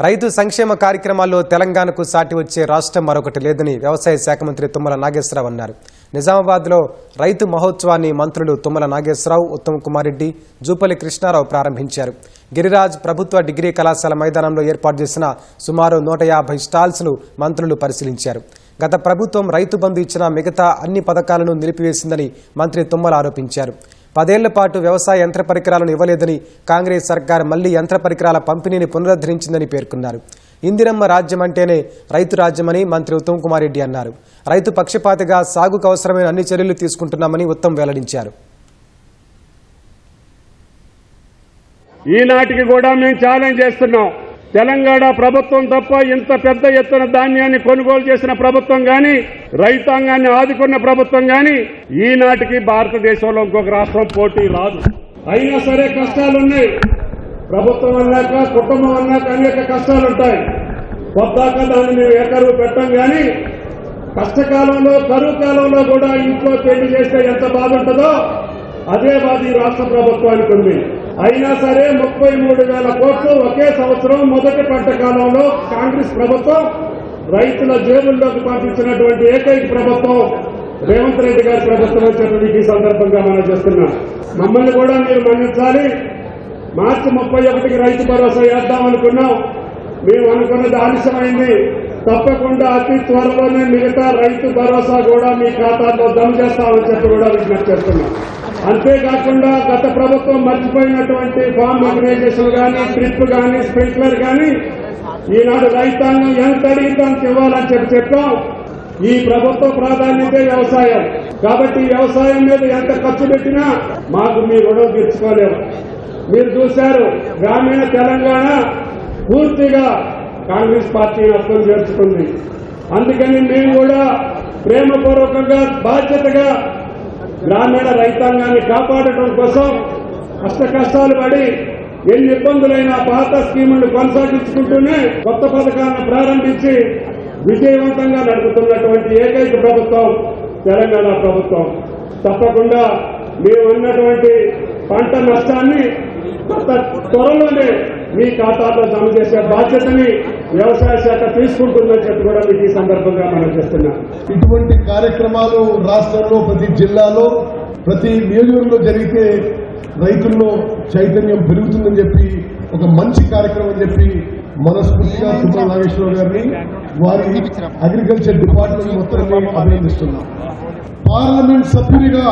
రైతు సంక్షేమ కార్యక్రమాల్లో తెలంగాణకు సాటి వచ్చే రాష్ట్రం మరొకటి లేదని వ్యవసాయ శాఖ మంత్రి తుమ్మల నాగేశ్వరరావు అన్నారు. నిజామాబాద్లో రైతు మహోత్సవాన్ని మంత్రులు తుమ్మల నాగేశ్వరరావు ఉత్తమ్ కుమార్ రెడ్డి జూపల్లి కృష్ణారావు ప్రారంభించారు. గిరిరాజ్ ప్రభుత్వ డిగ్రీ కళాశాల మైదానంలో ఏర్పాటు చేసిన సుమారు నూట యాభై స్టాల్స్ను మంత్రులు పరిశీలించారు. గత ప్రభుత్వం రైతు బంధు ఇచ్చిన మిగతా అన్ని పథకాలను నిలిపివేసిందని మంత్రి తుమ్మల ఆరోపించారు. పదేళ్ళ పాటు వ్యవసాయ యంత్ర పరికరాలను ఇవ్వలేదని కాంగ్రెస్ సర్కార్ మళ్ళీ యంత్ర పరికరాల పంపిణీని పునరుద్ధరించిందని పేర్కొన్నారు. ఇందిరమ్మ రాజ్యం అంటేనే రైతు రాజ్యమని మంత్రి ఉత్తమ్ కుమార్ రెడ్డి అన్నారు. రైతు పక్షపాతిగా సాగుకు అవసరమైన అన్ని చర్యలు తీసుకుంటున్నామని ఉత్తమ్ వెల్లడించారు. ఈనాటికి కూడా మేము ఛాలెంజ్ చేస్తున్నాం. తెలంగాణ ప్రభుత్వం తప్ప ఇంత పెద్ద ఎత్తున ధాన్యాన్ని కొనుగోలు చేసిన ప్రభుత్వం కానీ రైతాంగాన్ని ఆదుకున్న ప్రభుత్వం కానీ ఈనాటికి భారతదేశంలో ఇంకొక రాష్ట్రం పోటీ రాదు. అయినా సరే కష్టాలున్నాయి. ప్రభుత్వం అన్నాక కుటుంబం అన్నాక అనేక కష్టాలుంటాయి. కొద్దాక దాన్ని మేము ఎకరువు పెట్టం కానీ కష్టకాలంలో కరువు కాలంలో కూడా ఇంట్లో పెళ్ళి చేస్తే ఎంత బాగుంటుందో అదే బాధ ఈ రాష్ట్ర ప్రభుత్వానికి ఉంది. అయినా సరే ముప్పై మూడు వేల కోట్లు ఒకే సంవత్సరం మొదటి పంట కాలంలో కాంగ్రెస్ ప్రభుత్వం రైతుల జేబుల్లోకి పంపించినటువంటి ఏకైక ప్రభుత్వం రేవంత్ రెడ్డి గారి ప్రభుత్వం వచ్చినటువంటి ఈ సందర్భంగా మనం చేస్తున్నాం. మమ్మల్ని కూడా మీరు మన్నించాలి. మార్చి ముప్పై ఒకటికి రైతు భరోసా వేద్దాం అనుకున్నాం. మేము అనుకున్నది ఆలస్యమైంది. తప్పకుండా అతి త్వరలోనే మిగతా రైతు భరోసా కూడా మీ ఖాతాలో జమ చేస్తామని చెప్పి కూడా విజ్ఞప్తి చేస్తున్నాం. అంతేకాకుండా గత ప్రభుత్వం మర్చిపోయినటువంటి ఫామ్ ఆర్గనైజేషన్ కానీ ట్రిప్ కానీ స్ప్రింక్లర్ కానీ ఈనాడు రైతాంగం ఎంత అడిగితానికి ఇవ్వాలని చెప్పి చెప్పాం. ఈ ప్రభుత్వ ప్రాధాన్యత వ్యవసాయం. కాబట్టి వ్యవసాయం మీద ఎంత ఖర్చు పెట్టినా మాకు మీ రుణం తీర్చుకోలేము. మీరు చూశారు గ్రామీణ తెలంగాణ పూర్తిగా కాంగ్రెస్ పార్టీని అర్థం చేర్చుకుంది అందుకని మేము కూడా ప్రేమపూర్వకంగా బాధ్యతగా గ్రామీణ రైతాంగాన్ని కాపాడటం కోసం కష్ట కష్టాలు పడి ఎన్ని ఇబ్బందులైనా పాత స్కీములను కొనసాగించుకుంటూనే కొత్త పథకాలను ప్రారంభించి విజయవంతంగా నడుపుతున్నటువంటి ఏకైక ప్రభుత్వం తెలంగాణ ప్రభుత్వం. తప్పకుండా మేము ఉన్నటువంటి పంట నష్టాన్ని త్వరలోనే మీ ఖాతాలో జమ చేసే బాధ్యతని వ్యవసాయ శాఖ తీసుకుంటుందని చెప్పి కూడా మీకు ఈ సందర్భంగా మనం చేస్తున్నాం. ఇటువంటి కార్యక్రమాలు రాష్ట్రంలో ప్రతి జిల్లాలో ప్రతి నియోజకవర్గంలో జరిగితే రైతుల్లో చైతన్యం పెరుగుతుందని చెప్పి ఒక మంచి కార్యక్రమం అని చెప్పి మనస్ఫూర్తిగా తుమ్మల నాగేశ్వరరావు గారిని వారి అగ్రికల్చర్ డిపార్ట్మెంట్ మొత్తం అభినందిస్తున్నాం. పార్లమెంట్ సభ్యునిగా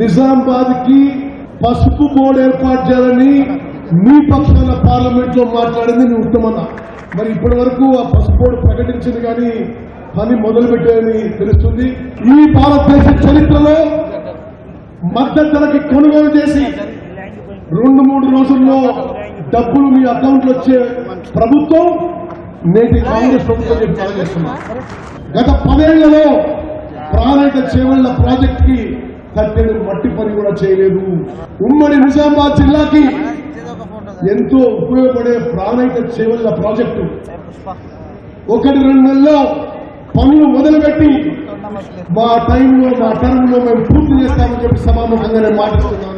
నిజామాబాద్కి పసుపు బోర్డు ఏర్పాటు చేయాలని మీ పక్షాన పార్లమెంట్లో మాట్లాడింది నేను ఉత్తమన్న మరి ఇప్పటి వరకు ఆ పసుపోడు ప్రకటించింది కానీ పని మొదలు పెట్టారని తెలుస్తుంది. ఈ భారతదేశ చరిత్రలో మద్దతు ధరకి కొనుగోలు చేసి రెండు మూడు రోజుల్లో డబ్బులు మీ అకౌంట్లో వచ్చే ప్రభుత్వం నేటి కాంగ్రెస్ ప్రభుత్వం చెప్పి తెలియజేస్తున్నా గత పదేళ్ళలో ప్రాణాయిక చేవళ్ళ ప్రాజెక్ట్కి కట్టెడు మట్టి పని కూడా చేయలేదు. ఉమ్మడి నిజామాబాద్ జిల్లాకి ఎంతో ఉపయోగపడే ప్రాణాయిక చేవళ్ళ ప్రాజెక్టు. ఒకటి రెండు నెలల్లో పనులు మొదలుపెట్టి మా టైంలో మా టర్మ్లో మేము పూర్తి చేస్తామని చెప్పి సమాముఖంగా నేను మాట్లాడుతున్నాను